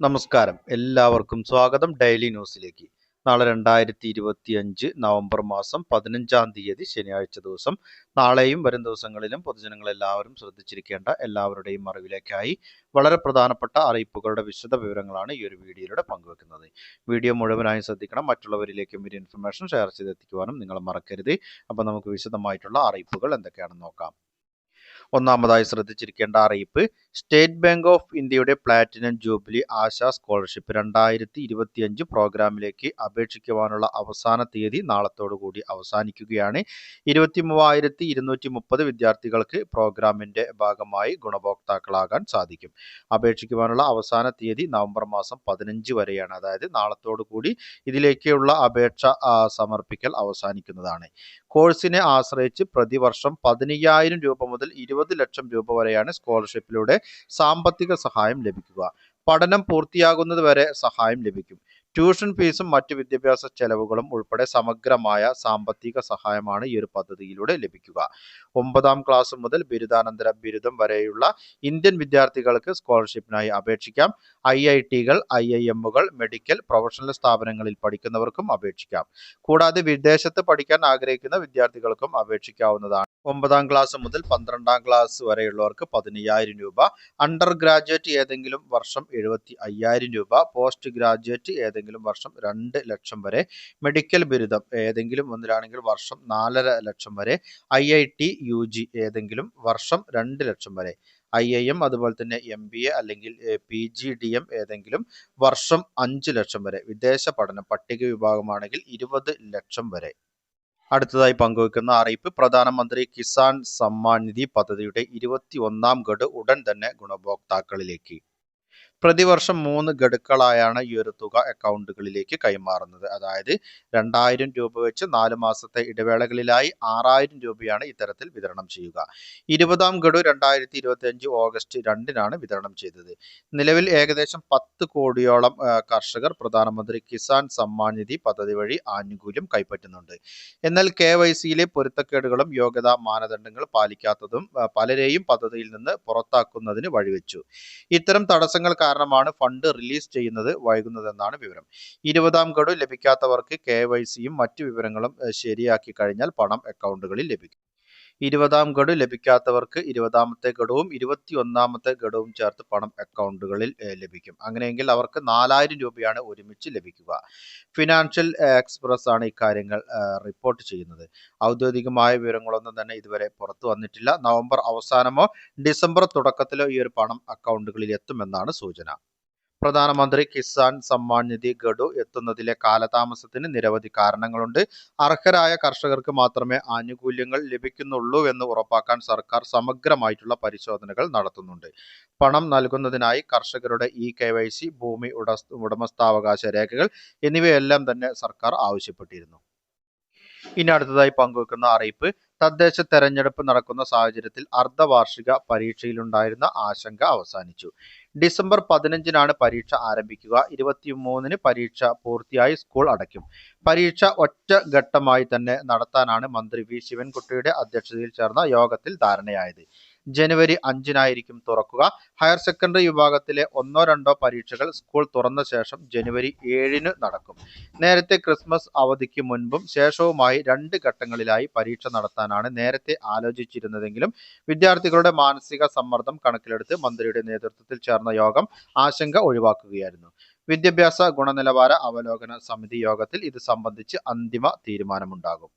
നമസ്കാരം. എല്ലാവർക്കും സ്വാഗതം ഡെയിലി ന്യൂസിലേക്ക്. നാളെ രണ്ടായിരത്തി ഇരുപത്തി അഞ്ച് നവംബർ മാസം പതിനഞ്ചാം തീയതി ശനിയാഴ്ച ദിവസം. നാളെയും വരും ദിവസങ്ങളിലും പൊതുജനങ്ങൾ എല്ലാവരും ശ്രദ്ധിച്ചിരിക്കേണ്ട എല്ലാവരുടെയും അറിവിലേക്കായി വളരെ പ്രധാനപ്പെട്ട അറിയിപ്പുകളുടെ വിശദ വിവരങ്ങളാണ് ഈ ഒരു വീഡിയോയിലൂടെ പങ്കുവെക്കുന്നത്. വീഡിയോ മുഴുവനായും ശ്രദ്ധിക്കണം. മറ്റുള്ളവരിലേക്കും ഒരു ഇൻഫർമേഷൻ ഷെയർ ചെയ്തെത്തിക്കുവാനും നിങ്ങൾ മറക്കരുത്. അപ്പോൾ നമുക്ക് വിശദമായിട്ടുള്ള അറിയിപ്പുകൾ എന്തൊക്കെയാണെന്ന് നോക്കാം. ഒന്നാമതായി ശ്രദ്ധിച്ചിരിക്കേണ്ട അറിയിപ്പ്. സ്റ്റേറ്റ് ബാങ്ക് ഓഫ് ഇന്ത്യയുടെ പ്ലാറ്റിനം ജൂബിലി ആശാ സ്കോളർഷിപ്പ് രണ്ടായിരത്തി ഇരുപത്തിയഞ്ച് പ്രോഗ്രാമിലേക്ക് അപേക്ഷിക്കുവാനുള്ള അവസാന തീയതി നാളത്തോടുകൂടി അവസാനിക്കുകയാണ്. ഇരുപത്തി മൂവായിരത്തി ഇരുന്നൂറ്റി മുപ്പത് വിദ്യാർത്ഥികൾക്ക് പ്രോഗ്രാമിന്റെ ഭാഗമായി ഗുണഭോക്താക്കളാകാൻ സാധിക്കും. അപേക്ഷിക്കുവാനുള്ള അവസാന തീയതി നവംബർ മാസം പതിനഞ്ച് വരെയാണ്. അതായത് നാളത്തോടുകൂടി ഇതിലേക്കുള്ള അപേക്ഷ സമർപ്പിക്കൽ അവസാനിക്കുന്നതാണ്. കോഴ്സിനെ ആശ്രയിച്ച് പ്രതിവർഷം പതിനയ്യായിരം രൂപ മുതൽ ഇരുപത് ലക്ഷം രൂപ വരെയാണ് സ്കോളർഷിപ്പിലൂടെ സാമ്പത്തിക സഹായം ലഭിക്കുക. പഠനം പൂർത്തിയാകുന്നത് വരെ സഹായം ലഭിക്കും. ട്യൂഷൻ ഫീസും മറ്റ് വിദ്യാഭ്യാസ ചെലവുകളും ഉൾപ്പെടെ സമഗ്രമായ സാമ്പത്തിക സഹായമാണ് ഈ ഒരു പദ്ധതിയിലൂടെ ലഭിക്കുക. ഒമ്പതാം ക്ലാസ് മുതൽ ബിരുദാനന്തര ബിരുദം വരെയുള്ള ഇന്ത്യൻ വിദ്യാർത്ഥികൾക്ക് സ്കോളർഷിപ്പിനായി അപേക്ഷിക്കാം. ഐ ഐ ടികൾ ഐ ഐ എമ്മുകൾ മെഡിക്കൽ പ്രൊഫഷണൽ സ്ഥാപനങ്ങളിൽ പഠിക്കുന്നവർക്കും അപേക്ഷിക്കാം. കൂടാതെ വിദേശത്ത് പഠിക്കാൻ ആഗ്രഹിക്കുന്ന വിദ്യാർത്ഥികൾക്കും അപേക്ഷിക്കാവുന്നതാണ്. ഒമ്പതാം ക്ലാസ് മുതൽ പന്ത്രണ്ടാം ക്ലാസ് വരെയുള്ളവർക്ക് പതിനയ്യായിരം രൂപ അണ്ടർ ഗ്രാജുവേറ്റ് ഏതെങ്കിലും വർഷം എഴുപത്തി അയ്യായിരം രൂപ പോസ്റ്റ് ഗ്രാജുവേറ്റ് ഏതെങ്കിലും വർഷം രണ്ട് ലക്ഷം വരെ. മെഡിക്കൽ ബിരുദം ഏതെങ്കിലും ഒന്നിലാണെങ്കിൽ വർഷം നാലര ലക്ഷം വരെ. I I T U G ഏതെങ്കിലും വർഷം രണ്ട് ലക്ഷം വരെ. ഐ ഐ എം അതുപോലെ തന്നെ എം ബി എ അല്ലെങ്കിൽ പി ജി ഡി എം ഏതെങ്കിലും വർഷം അഞ്ച് ലക്ഷം വരെ. വിദേശ പഠനം പട്ടിക വിഭാഗമാണെങ്കിൽ ഇരുപത് ലക്ഷം വരെ. അടുത്തതായി പങ്കുവയ്ക്കുന്ന അറിയിപ്പ് പ്രധാനമന്ത്രി കിസാൻ സമ്മാൻ നിധി പദ്ധതിയുടെ ഇരുപത്തി ഒന്നാം ഗഡ് ഉടൻ തന്നെ ഗുണഭോക്താക്കളിലേക്ക്. പ്രതിവർഷം മൂന്ന് ഗഡുക്കളായാണ് ഈ ഒരു തുക അക്കൗണ്ടുകളിലേക്ക് കൈമാറുന്നത്. അതായത് രണ്ടായിരം രൂപ വെച്ച് നാല് മാസത്തെ ഇടവേളകളിലായി ആറായിരം രൂപയാണ് ഇത്തരത്തിൽ വിതരണം ചെയ്യുക. ഇരുപതാം ഗഡു രണ്ടായിരത്തി ഇരുപത്തി അഞ്ച് ഓഗസ്റ്റ് രണ്ടിനാണ് വിതരണം ചെയ്തത്. നിലവിൽ ഏകദേശം പത്ത് കോടിയോളം കർഷകർ പ്രധാനമന്ത്രി കിസാൻ സമ്മാൻ നിധി പദ്ധതി വഴി ആനുകൂല്യം കൈപ്പറ്റുന്നുണ്ട്. എന്നാൽ കെ വൈ സിയിലെ പൊരുത്തക്കേടുകളും യോഗ്യതാ മാനദണ്ഡങ്ങൾ പാലിക്കാത്തതും പലരെയും പദ്ധതിയിൽ നിന്ന് പുറത്താക്കുന്നതിന് വഴിവെച്ചു. ഇത്തരം തടസ്സങ്ങൾ കാരണമാണ് ഫണ്ട് റിലീസ് ചെയ്യുന്നത് വൈകുന്നതെന്നാണ് വിവരം. ഇരുപതാം ഗഡു ലഭിക്കാത്തവർക്ക് കെ മറ്റു വിവരങ്ങളും ശരിയാക്കി കഴിഞ്ഞാൽ പണം അക്കൗണ്ടുകളിൽ ലഭിക്കും. ഇരുപതാം ഗഡു ലഭിക്കാത്തവർക്ക് ഇരുപതാമത്തെ ഗഡുവും ഇരുപത്തി ഒന്നാമത്തെ ഗഡുവും ചേർത്ത് പണം അക്കൗണ്ടുകളിൽ ലഭിക്കും. അങ്ങനെയെങ്കിൽ അവർക്ക് നാലായിരം രൂപയാണ് ഒരുമിച്ച് ലഭിക്കുക. ഫിനാൻഷ്യൽ എക്സ്പ്രസ് ആണ് ഇക്കാര്യങ്ങൾ റിപ്പോർട്ട് ചെയ്യുന്നത്. ഔദ്യോഗികമായ വിവരങ്ങളൊന്നും തന്നെ ഇതുവരെ പുറത്തു വന്നിട്ടില്ല. നവംബർ അവസാനമോ ഡിസംബർ തുടക്കത്തിലോ ഈ ഒരു പണം അക്കൗണ്ടുകളിൽ എത്തുമെന്നാണ് സൂചന. പ്രധാനമന്ത്രി കിസാൻ സമ്മാൻ നിധി ഗഡു എത്തുന്നതിലെ കാലതാമസത്തിന് നിരവധി കാരണങ്ങളുണ്ട്. അർഹരായ കർഷകർക്ക് മാത്രമേ ആനുകൂല്യങ്ങൾ ലഭിക്കുന്നുള്ളൂ എന്ന് ഉറപ്പാക്കാൻ സർക്കാർ സമഗ്രമായിട്ടുള്ള പരിശോധനകൾ നടത്തുന്നുണ്ട്. പണം നൽകുന്നതിനായി കർഷകരുടെ ഇ കെ വൈ സി ഭൂമി ഉടമസ്ഥാവകാശ രേഖകൾ എന്നിവയെല്ലാം തന്നെ സർക്കാർ ആവശ്യപ്പെട്ടിരുന്നു. ഇനി അടുത്തതായി പങ്കുവെക്കുന്ന അറിയിപ്പ് തദ്ദേശ തെരഞ്ഞെടുപ്പ് നടക്കുന്ന സാഹചര്യത്തിൽ അർദ്ധവാർഷിക പരീക്ഷയിലുണ്ടായിരുന്ന ആശങ്ക അവസാനിച്ചു. ഡിസംബർ പതിനഞ്ചിനാണ് പരീക്ഷ ആരംഭിക്കുക. ഇരുപത്തിമൂന്നിന് പരീക്ഷ പൂർത്തിയായി സ്കൂൾ അടയ്ക്കും. പരീക്ഷ ഒറ്റ ഘട്ടമായി തന്നെ നടത്താനാണ് മന്ത്രി വി. ശിവൻകുട്ടിയുടെ അധ്യക്ഷതയിൽ ചേർന്ന യോഗത്തിൽ ധാരണയായത്. ജനുവരി അഞ്ചിനായിരിക്കും തുറക്കുക. ഹയർ സെക്കൻഡറി വിഭാഗത്തിലെ ഒന്നോ രണ്ടോ പരീക്ഷകൾ സ്കൂൾ തുറന്ന ശേഷം ജനുവരി ഏഴിന് നടക്കും. നേരത്തെ ക്രിസ്മസ് അവധിക്ക് മുൻപും ശേഷവുമായി രണ്ട് ഘട്ടങ്ങളിലായി പരീക്ഷ നടത്താനാണ് നേരത്തെ ആലോചിച്ചിരുന്നതെങ്കിലും വിദ്യാർത്ഥികളുടെ മാനസിക സമ്മർദ്ദം കണക്കിലെടുത്ത് മന്ത്രിയുടെ നേതൃത്വത്തിൽ ചേർന്ന യോഗം ആശങ്ക ഒഴിവാക്കുകയായിരുന്നു. വിദ്യാഭ്യാസ ഗുണനിലവാര അവലോകന സമിതി യോഗത്തിൽ ഇത് സംബന്ധിച്ച് അന്തിമ തീരുമാനമുണ്ടാകും.